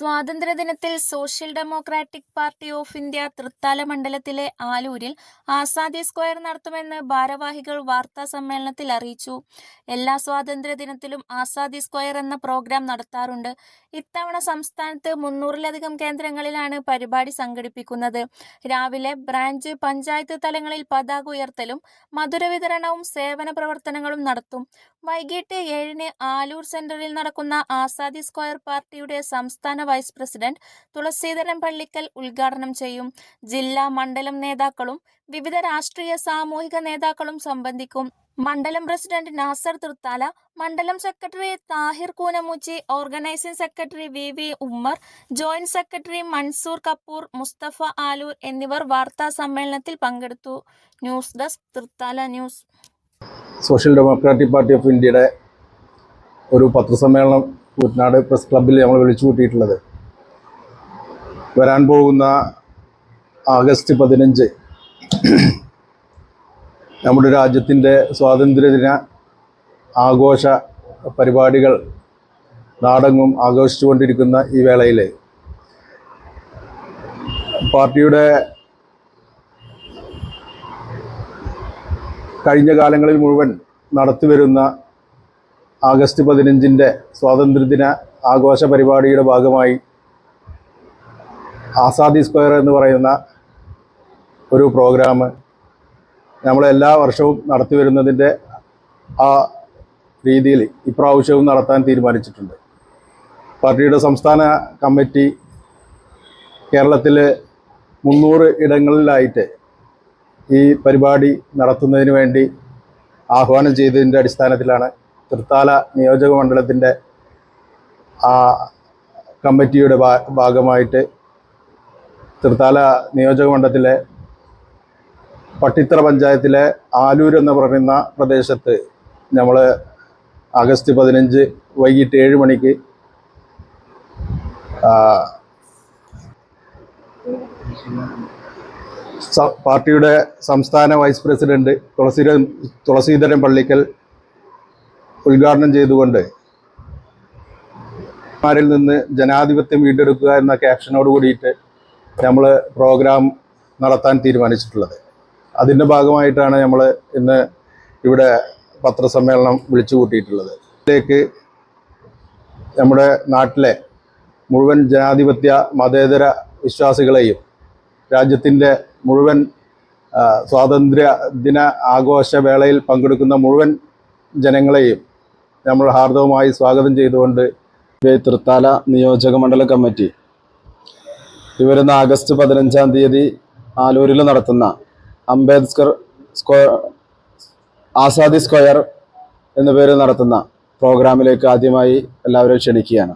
സ്വാതന്ത്ര്യദിനത്തിൽ social democratic party of India Thrithala മണ്ഡലത്തിലെ ആലൂരിൽ Azadi square നടത്തുമെന്ന് ഭാരവാഹികൾ വാർത്താ സമ്മേളനത്തിൽ അറിയിച്ചു. എല്ലാ സ്വാതന്ത്ര്യദിനത്തിലും ആസാദി സ്ക്വയർ എന്ന പ്രോഗ്രാം നടത്താറുണ്ട്. ഇത്തവണ സംസ്ഥാനത്ത് മുന്നൂറിലധികം കേന്ദ്രങ്ങളിലാണ് പരിപാടി സംഘടിപ്പിക്കുന്നത്. രാവിലെ ബ്രാഞ്ച്, പഞ്ചായത്ത് തലങ്ങളിൽ പതാക ഉയർത്തലും മധുര വിതരണവും സേവന പ്രവർത്തനങ്ങളും നടത്തും. വൈകിട്ട് ഏഴിന് ആലൂർ സെന്ററിൽ നടക്കുന്ന ആസാദി സ്ക്വയർ പാർട്ടിയുടെ സംസ്ഥാന വൈസ് പ്രസിഡന്റ് തുളസീധരൻ പള്ളിക്കൽ ഉദ്ഘാടനം ചെയ്യും. ജില്ലാ, മണ്ഡലം നേതാക്കളും വിവിധ രാഷ്ട്രീയ സാമൂഹിക നേതാക്കളും സംബന്ധിക്കും. മണ്ഡലം പ്രസിഡന്റ് നാസർ തൃത്താല, മണ്ഡലം secretary Thahir Koonamoochi organising secretary V. V. Ummer, joint secretary Mansoor Kappur, Musthafa Aloor എന്നിവർ വാർത്താ സമ്മേളനത്തിൽ പങ്കെടുത്തു. News desk Thrithala news social democratic party of ഇന്ത്യയുടെ ഒരു പത്രസമ്മേളനം കുട്ടനാട് പ്രസ് ക്ലബിൽ നമ്മൾ വിളിച്ചു കൂട്ടിയിട്ടുള്ളത്. വരാൻ പോകുന്ന ആഗസ്റ്റ് പതിനഞ്ച് നമ്മുടെ രാജ്യത്തിന്റെ സ്വാതന്ത്ര്യദിന ആഘോഷ പരിപാടികൾ നാടെങ്ങും ആഘോഷിച്ചുകൊണ്ടിരിക്കുന്ന ഈ വേളയിൽ പാർട്ടിയുടെ കഴിഞ്ഞ കാലങ്ങളിൽ മുഴുവൻ നടത്തിവരുന്ന ആഗസ്റ്റ് പതിനഞ്ചിന്റെ സ്വാതന്ത്ര്യദിന ആഘോഷ പരിപാടിയുടെ ഭാഗമായി ആസാദി സ്ക്വയർ എന്ന് പറയുന്ന ഒരു പ്രോഗ്രാം നമ്മൾ എല്ലാ വർഷവും നടത്തി വരുന്നതിന്റെ ആ രീതിയിൽ ഇപ്രാവശ്യവും നടത്താൻ തീരുമാനിച്ചിട്ടുണ്ട്. പാർട്ടിയുടെ സംസ്ഥാന കമ്മിറ്റി കേരളത്തിൽ മുന്നൂറ് ഇടങ്ങളിലായിട്ട് ഈ പരിപാടി നടത്തുന്നതിന് വേണ്ടി ആഹ്വാനം ചെയ്തതിന്റെ അടിസ്ഥാനത്തിലാണ് തൃത്താല നിയോജക മണ്ഡലത്തിന്റെ ആ കമ്മിറ്റിയുടെ ഭാഗമായിട്ട് തൃത്താല നിയോജക മണ്ഡലത്തിലെ പട്ടിത്തറ പഞ്ചായത്തിലെ ആലൂർ എന്ന് പറയുന്ന പ്രദേശത്ത് നമ്മൾ ആഗസ്റ്റ് പതിനഞ്ച് വൈകിട്ട് ഏഴ് മണിക്ക് പാർട്ടിയുടെ സംസ്ഥാന വൈസ് പ്രസിഡന്റ് തുളസീധരൻ പള്ളിക്കൽ ഉദ്ഘാടനം ചെയ്തുകൊണ്ട് മാരിൽ നിന്ന് ജനാധിപത്യം വീണ്ടെടുക്കുക എന്ന ക്യാപ്ഷനോട് കൂടിയിട്ട് നമ്മൾ പ്രോഗ്രാം നടത്താൻ തീരുമാനിച്ചിട്ടുള്ളത്. അതിന്റെ ഭാഗമായിട്ടാണ് നമ്മൾ ഇന്ന് ഇവിടെ പത്രസമ്മേളനം വിളിച്ചു കൂട്ടിയിട്ടുള്ളത്. ഇതിലേക്ക് നമ്മുടെ നാട്ടിലെ മുഴുവൻ ജനാധിപത്യ മതേതര വിശ്വാസികളെയും രാജ്യത്തിന്റെ മുഴുവൻ സ്വാതന്ത്ര്യ ദിന ആഘോഷ വേളയിൽ പങ്കെടുക്കുന്ന മുഴുവൻ ജനങ്ങളെയും നമ്മൾ ഹാർദവമായി സ്വാഗതം ചെയ്തുകൊണ്ട് തൃത്താല നിയോജക മണ്ഡല കമ്മിറ്റി. ഈ വരുന്ന ആഗസ്റ്റ് പതിനഞ്ചാം തീയതി ആലൂരിൽ നടത്തുന്ന അംബേദ്കർ സ്ക്വയർ ആസാദി സ്ക്വയർ എന്ന പേരിൽ നടത്തുന്ന പ്രോഗ്രാമിലേക്ക് ആദ്യമായി എല്ലാവരെയും ക്ഷണിക്കുകയാണ്.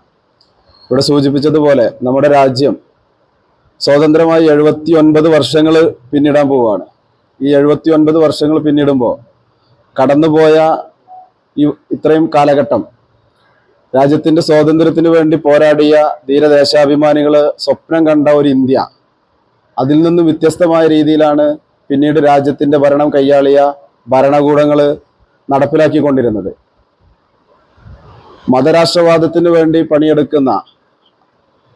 ഇവിടെ സൂചിപ്പിച്ചതുപോലെ നമ്മുടെ രാജ്യം സ്വതന്ത്രമായി എഴുപത്തി ഒൻപത് വർഷങ്ങൾ പിന്നിടാൻ പോവുകയാണ്. ഈ എഴുപത്തി ഒൻപത് വർഷങ്ങൾ പിന്നിടുമ്പോൾ കടന്നുപോയ ഈ ഇത്രയും കാലഘട്ടം. രാജ്യത്തിന്റെ സ്വാതന്ത്ര്യത്തിന് വേണ്ടി പോരാടിയ ധീരദേശാഭിമാനികൾ സ്വപ്നം കണ്ട ഒരു ഇന്ത്യ. അതിൽ നിന്നും വ്യത്യസ്തമായ രീതിയിലാണ് പിന്നീട് രാജ്യത്തിന്റെ ഭരണം കൈയാളിയ ഭരണകൂടങ്ങൾ നടപ്പിലാക്കിക്കൊണ്ടിരുന്നത്. മതരാഷ്ട്രവാദത്തിന് വേണ്ടി പണിയെടുക്കുന്ന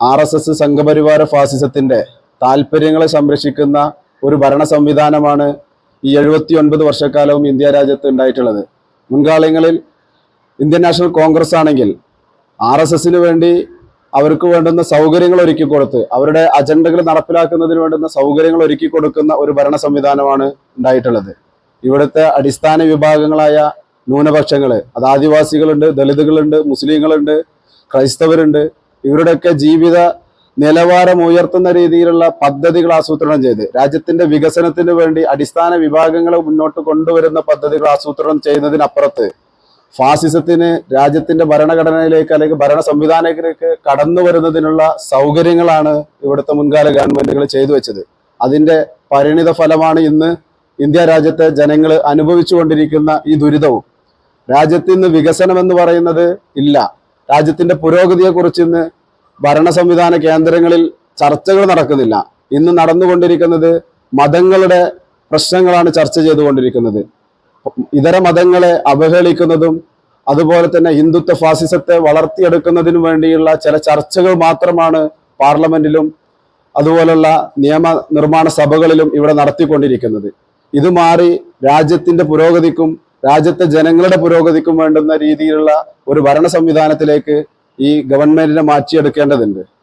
ആർ എസ് എസ് സംഘപരിവാര ഫാസിസത്തിന്റെ താല്പര്യങ്ങളെ സംരക്ഷിക്കുന്ന ഒരു ഭരണ സംവിധാനമാണ് ഈ എഴുപത്തി ഒൻപത് വർഷക്കാലവും ഇന്ത്യ രാജ്യത്ത് ഉണ്ടായിട്ടുള്ളത്. മുൻകാലങ്ങളിൽ ഇന്ത്യൻ നാഷണൽ കോൺഗ്രസ് ആണെങ്കിൽ ആർ എസ് എസിന് വേണ്ടി അവർക്ക് വേണ്ടുന്ന സൗകര്യങ്ങൾ ഒരുക്കി കൊടുത്ത് അവരുടെ അജണ്ടകൾ നടപ്പിലാക്കുന്നതിന് വേണ്ടുന്ന സൗകര്യങ്ങൾ ഒരുക്കി കൊടുക്കുന്ന ഒരു ഭരണ സംവിധാനമാണ് ഉണ്ടായിട്ടുള്ളത്. ഇവിടുത്തെ അടിസ്ഥാന വിഭാഗങ്ങളായ ന്യൂനപക്ഷങ്ങൾ അത് ആദിവാസികളുണ്ട് ദളിതുകളുണ്ട് മുസ്ലിങ്ങളുണ്ട് ക്രൈസ്തവരുണ്ട് ഇവരുടെയൊക്കെ ജീവിത നിലവാരം ഉയർത്തുന്ന രീതിയിലുള്ള പദ്ധതികൾ ആസൂത്രണം ചെയ്ത് രാജ്യത്തിന്റെ വികസനത്തിന് വേണ്ടി അടിസ്ഥാന വിഭാഗങ്ങളെ മുന്നോട്ട് കൊണ്ടുവരുന്ന പദ്ധതികൾ ആസൂത്രണം ചെയ്യുന്നതിനപ്പുറത്ത് ഫാസിസത്തിന് രാജ്യത്തിന്റെ ഭരണഘടനയിലേക്ക് അല്ലെങ്കിൽ ഭരണ സംവിധാനത്തിലേക്ക് കടന്നു വരുന്നതിനുള്ള സൗകര്യങ്ങളാണ് ഇവിടുത്തെ മുൻകാല ഗവൺമെന്റുകൾ ചെയ്തു വെച്ചത്. അതിന്റെ പരിണിത ഫലമാണ് ഇന്ന് ഇന്ത്യ രാജ്യത്തെ ജനങ്ങൾ അനുഭവിച്ചുകൊണ്ടിരിക്കുന്ന ഈ ദുരിതവും. രാജ്യത്ത് ഇന്ന് വികസനം എന്ന് പറയുന്നത് ഇല്ല. രാജ്യത്തിന്റെ പുരോഗതിയെക്കുറിച്ച് ഇന്ന് ഭരണ സംവിധാന കേന്ദ്രങ്ങളിൽ ചർച്ചകൾ നടക്കുന്നില്ല. ഇന്ന് നടന്നുകൊണ്ടിരിക്കുന്നത് മതങ്ങളുടെ പ്രശ്നങ്ങളാണ് ചർച്ച ചെയ്തുകൊണ്ടിരിക്കുന്നത്. ഇതര മതങ്ങളെ അവഹേളിക്കുന്നതും അതുപോലെ തന്നെ ഹിന്ദുത്വ ഫാസിസത്തെ വളർത്തിയെടുക്കുന്നതിനു വേണ്ടിയുള്ള ചില ചർച്ചകൾ മാത്രമാണ് പാർലമെന്റിലും അതുപോലുള്ള നിയമ നിർമ്മാണ സഭകളിലും ഇവിടെ നടത്തിക്കൊണ്ടിരിക്കുന്നത്. ഇത് മാറി രാജ്യത്തിന്റെ പുരോഗതിക്കും രാജ്യത്തെ ജനങ്ങളുടെ പുരോഗതിക്കും വേണ്ടുന്ന രീതിയിലുള്ള ഒരു ഭരണ സംവിധാനത്തിലേക്ക് ഈ ഗവൺമെന്റിനെ മാറ്റിയെടുക്കേണ്ടതുണ്ട്.